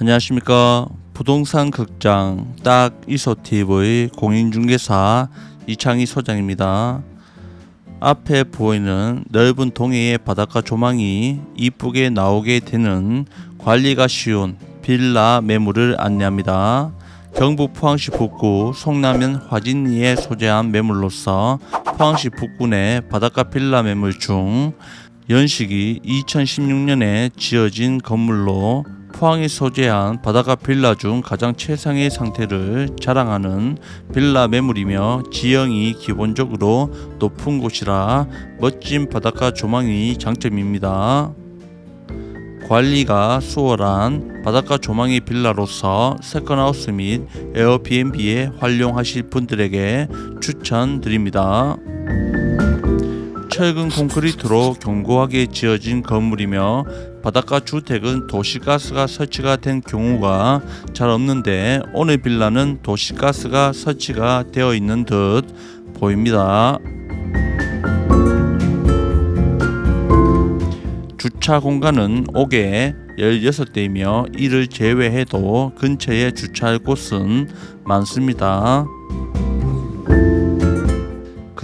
안녕하십니까 부동산 극장 딱 이소TV 공인중개사 이창희 소장입니다. 앞에 보이는 넓은 동해의 바닷가 조망이 이쁘게 나오게 되는 관리가 쉬운 빌라 매물을 안내합니다. 경북 포항시 북구 송라면 화진리에 소재한 매물로서 포항시 북구 내 바닷가 빌라 매물 중 연식이 2016년에 지어진 건물로 포항이 소재한 바닷가 빌라 중 가장 최상의 상태를 자랑하는 빌라 매물이며 지형이 기본적으로 높은 곳이라 멋진 바닷가 조망이 장점입니다. 관리가 수월한 바닷가 조망의 빌라로서 세컨하우스 및 에어비앤비에 활용하실 분들에게 추천드립니다. 철근 콘크리트로 견고하게 지어진 건물이며 바닷가 주택은 도시가스가 설치가 된 경우가 잘 없는데 오늘 빌라는 도시가스가 설치가 되어 있는 듯 보입니다. 주차 공간은 옥에 16대이며 이를 제외해도 근처에 주차할 곳은 많습니다.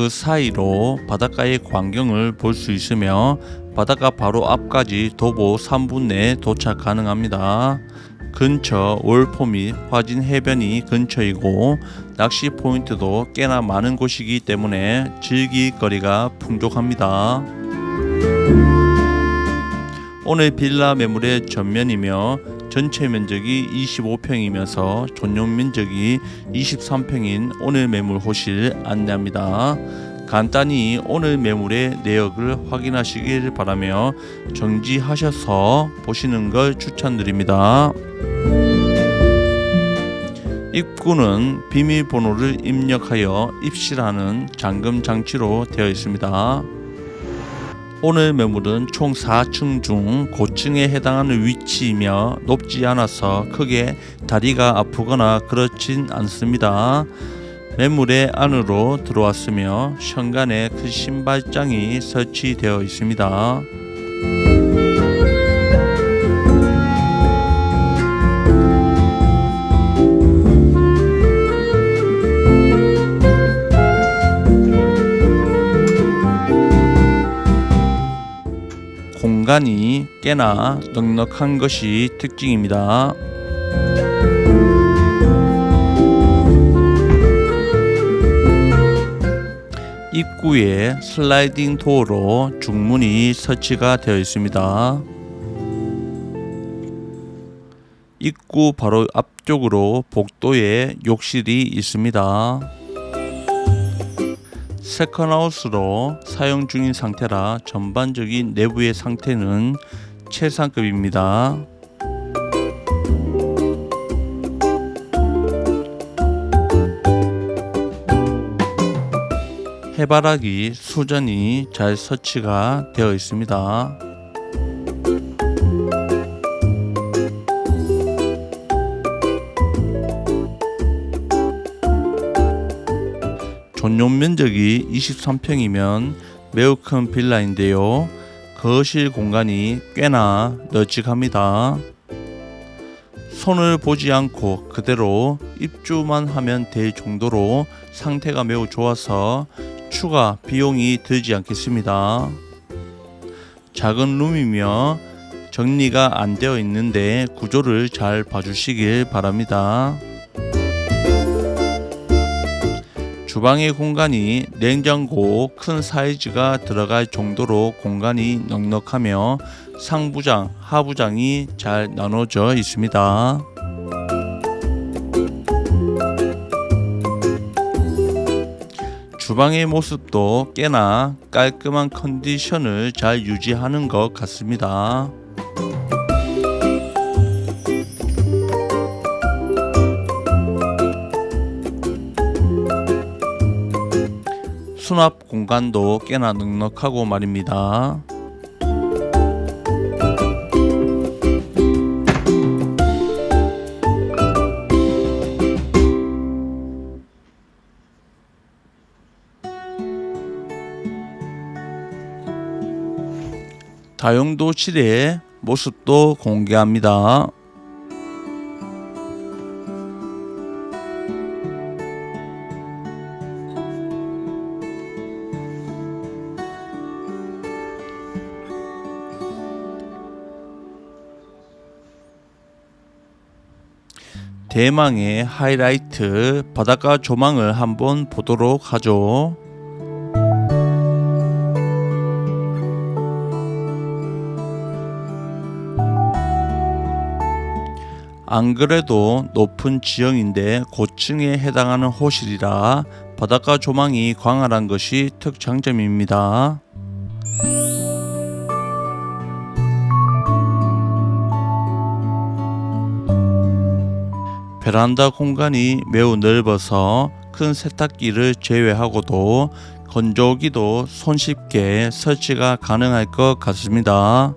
그 사이로 바닷가의 광경을 볼 수 있으며 바닷가 바로 앞까지 도보 3분 내에 도착 가능합니다. 근처 월포 및 화진 해변이 근처이고 낚시 포인트도 꽤나 많은 곳이기 때문에 즐길 거리가 풍족합니다. 오늘 빌라 매물의 전면이며 전체 면적이 25평이면서 전용 면적이 23평인 오늘 매물 호실 안내합니다. 간단히 오늘 매물의 내역을 확인하시길 바라며 정지하셔서 보시는 걸 추천드립니다. 입구는 비밀번호를 입력하여 입실하는 잠금 장치로 되어 있습니다. 오늘 매물은 총 4층 중 고층에 해당하는 위치이며 높지 않아서 크게 다리가 아프거나 그렇진 않습니다. 매물의 안으로 들어왔으며 현관에 큰 신발장이 설치되어 있습니다. 공간이 꽤나 넉넉한 것이 특징입니다. 입구에 슬라이딩 도어로 중문이 설치가 되어 있습니다. 입구 바로 앞쪽으로 복도에 욕실이 있습니다. 세컨하우스로 사용 중인 상태라 전반적인 내부의 상태는 최상급입니다. 해바라기 수전이 잘 설치가 되어 있습니다. 전용 면적이 23평이면 매우 큰 빌라인데요. 거실 공간이 꽤나 널찍합니다. 손을 보지 않고 그대로 입주만 하면 될 정도로 상태가 매우 좋아서 추가 비용이 들지 않겠습니다. 작은 룸이며 정리가 안 되어 있는데 구조를 잘 봐주시길 바랍니다. 주방의 공간이 냉장고 큰 사이즈가 들어갈 정도로 공간이 넉넉하며 상부장, 하부장이 잘 나눠져 있습니다. 주방의 모습도 꽤나 깔끔한 컨디션을 잘 유지하는 것 같습니다. 수납 공간도 꽤나 넉넉하고 말입니다. 다용도실의 모습도 공개합니다. 대망의 하이라이트 바닷가 조망을 한번 보도록 하죠. 안 그래도 높은 지형인데 고층에 해당하는 호실이라 바닷가 조망이 광활한 것이 특장점입니다. 베란다 공간이 매우 넓어서 큰 세탁기를 제외하고도 건조기도 손쉽게 설치가 가능할 것 같습니다.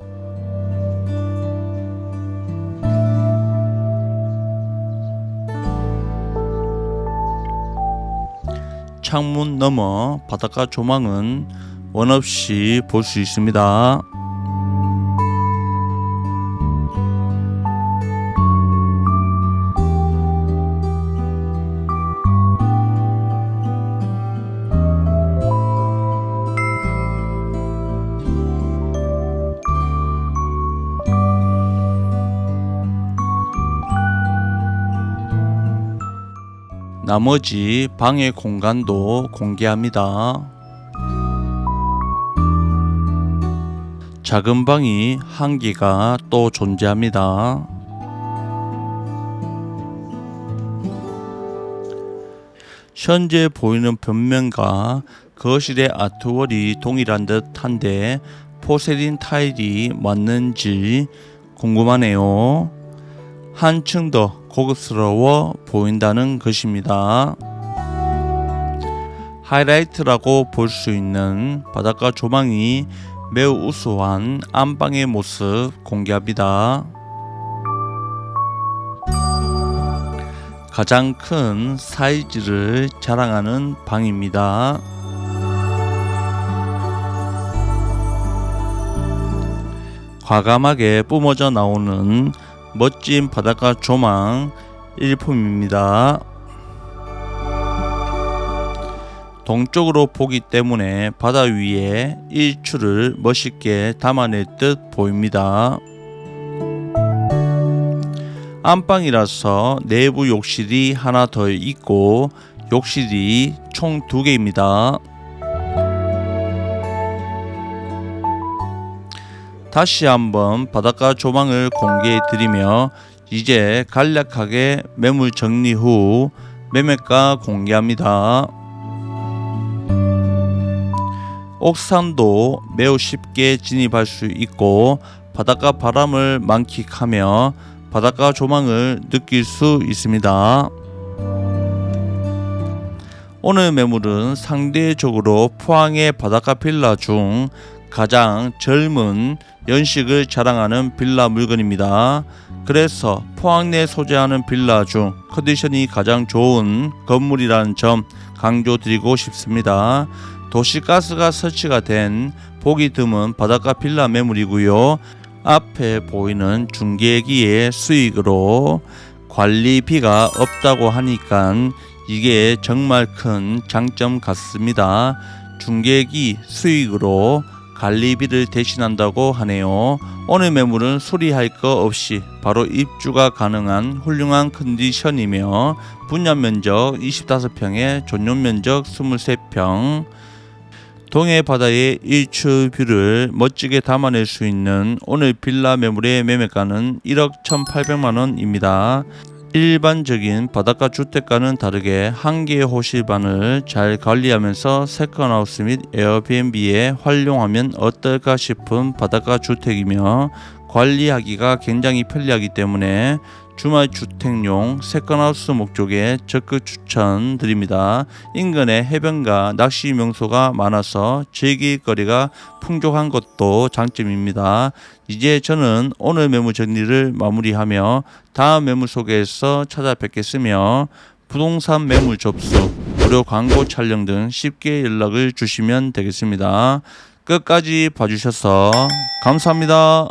창문 너머 바닷가 조망은 원 없이 볼 수 있습니다. 나머지 방의 공간도 공개합니다. 작은 방이 한 개가 또 존재합니다. 현재 보이는 벽면과 거실의 아트월이 동일한 듯한데 포세린 타일이 맞는지 궁금하네요. 한층 더 고급스러워 보인다는 것입니다. 하이라이트라고 볼 수 있는 바닷가 조망이 매우 우수한 안방의 모습 공개합니다. 가장 큰 사이즈를 자랑하는 방입니다. 과감하게 뿜어져 나오는 멋진 바닷가 조망 일품입니다. 동쪽으로 보기 때문에 바다 위에 일출을 멋있게 담아낼 듯 보입니다. 안방이라서 내부 욕실이 하나 더 있고 욕실이 총 두 개입니다. 다시 한번 바닷가 조망을 공개해 드리며 이제 간략하게 매물 정리 후 매매가 공개합니다. 옥산도 매우 쉽게 진입할 수 있고 바닷가 바람을 만끽하며 바닷가 조망을 느낄 수 있습니다. 오늘 매물은 상대적으로 포항의 바닷가 빌라 중 가장 젊은 연식을 자랑하는 빌라 물건입니다. 그래서 포항 내 소재하는 빌라 중 컨디션이 가장 좋은 건물이라는 점 강조드리고 싶습니다. 도시가스가 설치가 된 보기 드문 바닷가 빌라 매물이고요. 앞에 보이는 중개기의 수익으로 관리비가 없다고 하니까 이게 정말 큰 장점 같습니다. 중개기 수익으로 관리비를 대신한다고 하네요. 오늘 매물은 수리할 거 없이 바로 입주가 가능한 훌륭한 컨디션이며 분양 면적 25평에 전용 면적 23평 동해 바다의 일출뷰를 멋지게 담아낼 수 있는 오늘 빌라 매물의 매매가는 1억 1,800만 원입니다. 일반적인 바닷가 주택과는 다르게 한 개의 호실반을 잘 관리하면서 세컨하우스 및 에어비앤비에 활용하면 어떨까 싶은 바닷가 주택이며 관리하기가 굉장히 편리하기 때문에 주말 주택용 세컨하우스 목적에 적극 추천드립니다. 인근에 해변과 낚시 명소가 많아서 즐길 거리가 풍족한 것도 장점입니다. 이제 저는 오늘 매물 정리를 마무리하며 다음 매물 소개에서 찾아뵙겠으며 부동산 매물 접수, 무료 광고 촬영 등 쉽게 연락을 주시면 되겠습니다. 끝까지 봐주셔서 감사합니다.